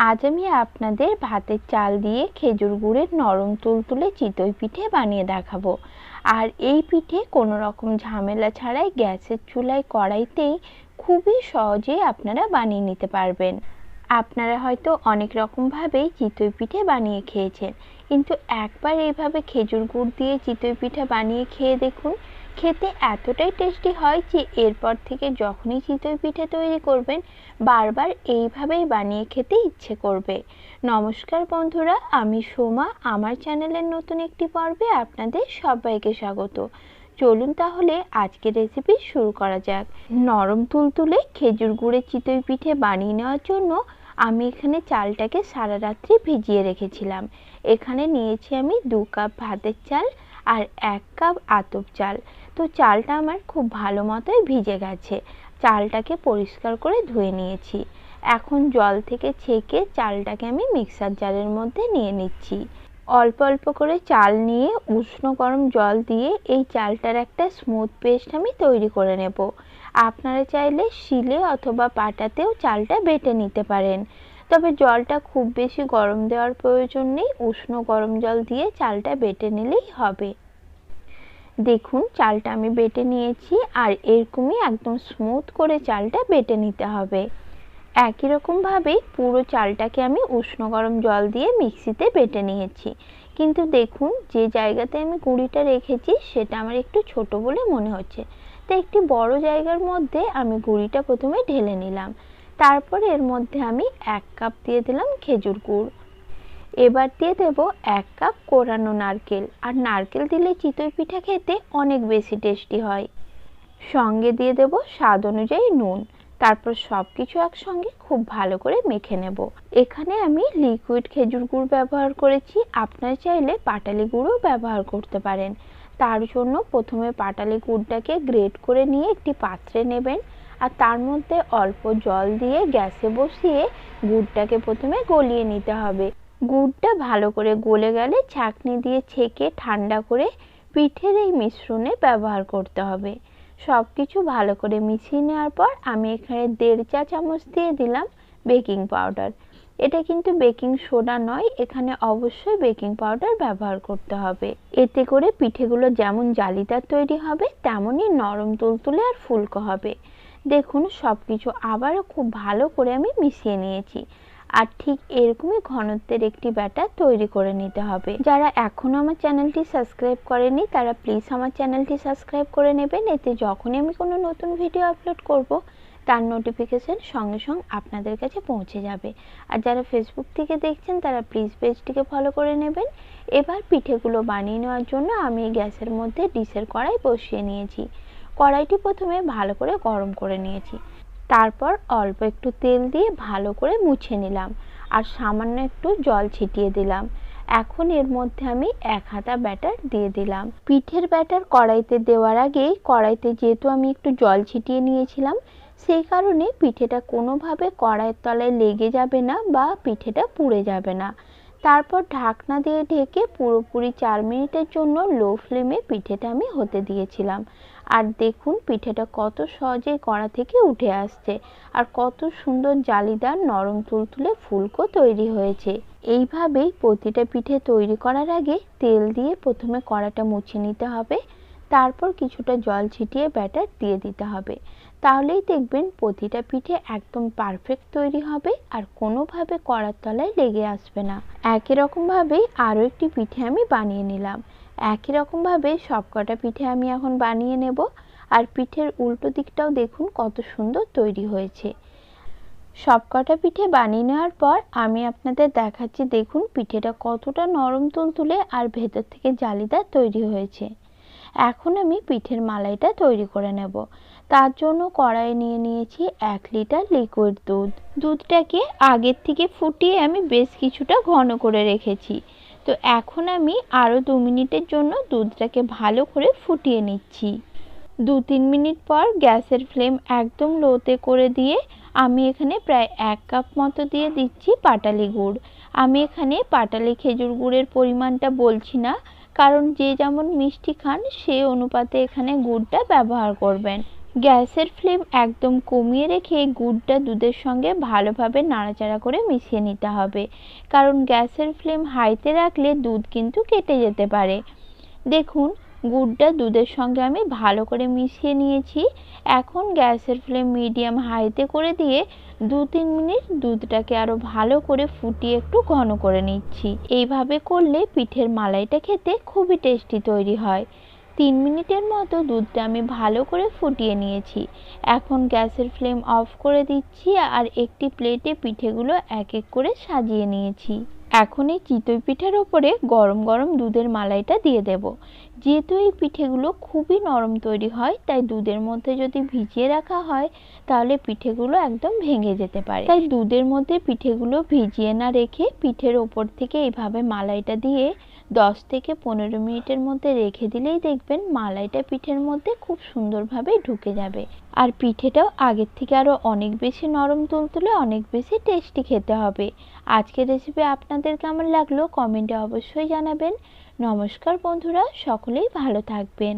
আজ আমি আপনাদের ভাতের চাল দিয়ে খেজুর গুড়ের নরম তুলতুলে চিতই পিঠে বানিয়ে দেখাবো। আর এই পিঠে কোনো রকম ঝামেলা ছাড়াই গ্যাসের চুলায় কড়াইতেই খুবই সহজেই আপনারা বানিয়ে নিতে পারবেন। আপনারা হয়তো অনেক রকমভাবেই চিতই পিঠে বানিয়ে খেয়েছেন। কিন্তু একবার এইভাবে খেজুর গুড় দিয়ে চিতই পিঠা বানিয়ে খেয়ে দেখুন খেতে এতটাই টেস্টি হয় যে এরপর থেকে যখনই চিতই পিঠে তৈরি করবেন, বারবার এইভাবেই বানিয়ে খেতে ইচ্ছে করবে। নমস্কার বন্ধুরা, আমি সোমা, আমার চ্যানেলের নতুন একটি পর্বে আপনাদের সবাইকে স্বাগত। চলুন তাহলে আজকের রেসিপি শুরু করা যাক। নরম তুলতুলে খেজুর গুড়ের চিতই পিঠে বানিয়ে নেওয়ার জন্য আমি এখানে চালটাকে সারা রাত্রি ভিজিয়ে রেখেছিলাম। এখানে নিয়েছি আমি দু কাপ ভাতের চাল আর এক কাপ আতপ চাল। তো চালটা আমার খুব ভালো মতোই ভিজে গেছে। চালটাকে পরিষ্কার করে ধুয়ে নিয়েছি। এখন জল থেকে ছেঁকে চালটাকে আমি মিক্সার জারের মধ্যে নিয়ে নিচ্ছি। অল্প অল্প করে চাল নিয়ে উষ্ণ গরম জল দিয়ে এই চালটার একটা স্মুথ পেস্ট আমি তৈরি করে নেব। আপনারা চাইলে শিলে অথবা পাটাতেও চালটা বেটে নিতে পারেন। তবে জলটা খুব বেশি গরম দেওয়ার প্রয়োজন নেই। উষ্ণ গরম জল দিয়ে চালটা বেটে নিলেই হবে। দেখুন, চালটা আমি বেটে নিয়েছি আর এরকমই একদম স্মুথ করে চালটা বেটে নিতে হবে। একই রকমভাবেই পুরো চালটাকে আমি উষ্ণ গরম জল দিয়ে মিক্সিতে বেটে নিয়েছি। কিন্তু দেখুন, যে জায়গাতে আমি গুঁড়িটা রেখেছি সেটা আমার একটু ছোট বলে মনে হচ্ছে। তো একটি বড় জায়গার মধ্যে আমি গুঁড়িটা প্রথমে ঢেলে নিলাম। তারপর এর মধ্যে আমি এক কাপ দিয়ে দিলাম খেজুর গুড়। এবার দিয়ে দেব এক কাপ কোরানো নারকেল। আর নারকেল দিলে চিতই পিঠা খেতে অনেক বেশি টেস্টি হয়। সঙ্গে দিয়ে দেব স্বাদ অনুযায়ী নুন। তারপর সব কিছু একসঙ্গে খুব ভালো করে মেখে নেব। এখানে আমি লিকুইড খেজুর গুড় ব্যবহার করেছি। আপনার চাইলে পাটালি গুঁড়ও ব্যবহার করতে পারেন। তার জন্য প্রথমে পাটালি গুড়টাকে গ্রেট করে নিয়ে একটি পাত্রে নেবেন। আর তার মধ্যে অল্প জল দিয়ে গ্যাসে বসিয়ে গুড়টাকে প্রথমে গলিয়ে নিতে হবে। গুড়টা ভালো করে গলে গেলে ছাঁকনি দিয়ে ছেঁকে ঠান্ডা করে পিঠের এই মিশ্রণে ব্যবহার করতে হবে। সব কিছু ভালো করে মিশিয়ে নেওয়ার পর আমি এখানে দেড় চা চামচ দিয়ে দিলাম বেকিং পাউডার। এটা কিন্তু বেকিং সোডা নয়, এখানে অবশ্যই বেকিং পাউডার ব্যবহার করতে হবে। এতে করে পিঠেগুলো যেমন জালিদার তৈরি হবে, তেমনই নরম তুলতুলে আর ফুলকো হবে। দেখুন সব কিছু আবারও খুব ভালো করে আমি মিশিয়ে নিয়েছি। আর ঠিক এরকমই ঘনত্বের একটি ব্যাটার তৈরি করে নিতে হবে। যারা এখনও আমার চ্যানেলটি সাবস্ক্রাইব করেনি তারা প্লিজ আমার চ্যানেলটি সাবস্ক্রাইব করে নেবেন। এতে যখনই আমি কোনো নতুন ভিডিও আপলোড করব, তার নোটিফিকেশান সঙ্গে সঙ্গে আপনাদের কাছে পৌঁছে যাবে। আর যারা ফেসবুক থেকে দেখছেন, তারা প্লিজ পেজটিকে ফলো করে নেবেন। এবার পিঠেগুলো বানিয়ে নেওয়ার জন্য আমি গ্যাসের মধ্যে ডিশের কড়াই বসিয়ে নিয়েছি। কড়াইটি প্রথমে ভালো করে গরম করে নিয়েছি। তারপর অল্প একটু তেল দিয়ে ভালো করে মুছে নিলাম আর সামান্য একটু জল ছিটিয়ে দিলাম। এখন এর মধ্যে আমি এক হাতা ব্যাটার দিয়ে দিলাম। পিঠের ব্যাটার কড়াইতে দেওয়ার আগেই কড়াইতে যেহেতু আমি একটু জল ছিটিয়ে নিয়েছিলাম, সেই কারণে পিঠেটা কোনোভাবে কড়াইয়ের তলায় লেগে যাবে না বা পিঠেটা পুড়ে যাবে না। তারপর ঢাকনা দিয়ে ঢেকে পুরোপুরি চার মিনিটের জন্য লো ফ্লেমে পিঠেটা আমি হতে দিয়েছিলাম। আর দেখুন পিঠেটা কত সহজেই কড়া থেকে উঠে আসছে আর কত সুন্দর জালিদার নরম তুলতুলে ফুলকো তৈরি হয়েছে। এইভাবেই প্রতিটা পিঠে তৈরি করার আগে তেল দিয়ে প্রথমে কড়াটা মুছে নিতে হবে, তারপর কিছুটা জল ছিটিয়ে ব্যাটার দিয়ে দিতে হবে। তাহলেই দেখবেন প্রতিটা পিঠে একদম পারফেক্ট তৈরি হবে আর কোনোভাবে কড়ার তলায় লেগে আসবে না। একই রকমভাবেই আরও একটি পিঠে আমি বানিয়ে নিলাম। একই রকমভাবে সবকটা পিঠে আমি এখন বানিয়ে নেব। আর পিঠের উল্টো দিকটাও দেখুন কত সুন্দর তৈরি হয়েছে। সবকটা পিঠে বানিয়ে নেওয়ার পর আমি আপনাদের দেখাচ্ছি, দেখুন পিঠেটা কতটা নরম তুলতুলে আর ভেতর থেকে জালিদার তৈরি হয়েছে। এখন আমি পিঠের মালাইটা তৈরি করে নেব। তার জন্য কড়াই নিয়ে নিয়েছি এক লিটার লিকুইড দুধ। দুধটাকে আগের থেকে ফুটিয়ে আমি বেশ কিছুটা ঘন করে রেখেছি। তো এখন আমি আরও দু মিনিটের জন্য দুধটাকে ভালো করে ফুটিয়ে নিচ্ছি। দু তিন মিনিট পর গ্যাসের ফ্লেম একদম লোতে করে দিয়ে আমি এখানে প্রায় এক কাপ মতো দিয়ে দিচ্ছি পাটালি গুড়। আমি এখানে পাটালি খেজুর গুড়ের পরিমাণটা বলছি না, কারণ যে যেমন মিষ্টি খান সেই অনুপাতে এখানে গুড়টা ব্যবহার করবেন। গ্যাসের ফ্লেম একদম কমিয়ে রেখে গুড়টা দুধের সঙ্গে ভালোভাবে নাড়াচাড়া করে মিশিয়ে নিতে হবে। কারণ গ্যাসের ফ্লেম হাইতে রাখলে দুধ কিন্তু কেটে যেতে পারে। দেখুন, গুড়টা দুধের সঙ্গে আমি ভালো করে মিশিয়ে নিয়েছি। এখন গ্যাসের ফ্লেম মিডিয়াম হাইতে করে দিয়ে দু তিন মিনিট দুধটাকে আরও ভালো করে ফুটিয়ে একটু ঘন করে নিচ্ছি। এইভাবে করলে পিঠের মালাইটা খেতে খুবই টেস্টি তৈরি হয়। তিন মিনিটের মতো দুধটা আমি ভালো করে ফুটিয়ে নিয়েছি। এখন গ্যাসের ফ্লেম অফ করে দিচ্ছি আর একটি প্লেটে পিঠেগুলো এক এক করে সাজিয়ে নিয়েছি। এখন এই চিতই পিঠার ওপরে গরম গরম দুধের মালাইটা দিয়ে দেব। যেহেতু এই পিঠেগুলো খুবই নরম তৈরি হয়, তাই দুধের মধ্যে যদি ভিজিয়ে রাখা হয়, তাহলে পিঠেগুলো একদম ভেঙে যেতে পারে। তাই দুধের মধ্যে পিঠেগুলো ভিজিয়ে না রেখে পিঠের ওপর থেকে এইভাবে মালাইটা দিয়ে দশ থেকে পনেরো মিনিটের মধ্যে রেখে দিলেই দেখবেন মালাইটা পিঠের মধ্যে খুব সুন্দরভাবে ঢুকে যাবে। আর পিঠেটাও আগের থেকে আরও অনেক বেশি নরম তুলতুলে, অনেক বেশি টেস্টি খেতে হবে। আজকের রেসিপি আপনাদের কেমন লাগল? কমেন্টে অবশ্যই জানাবেন। নমস্কার বন্ধুরা, সকলেই ভালো থাকবেন।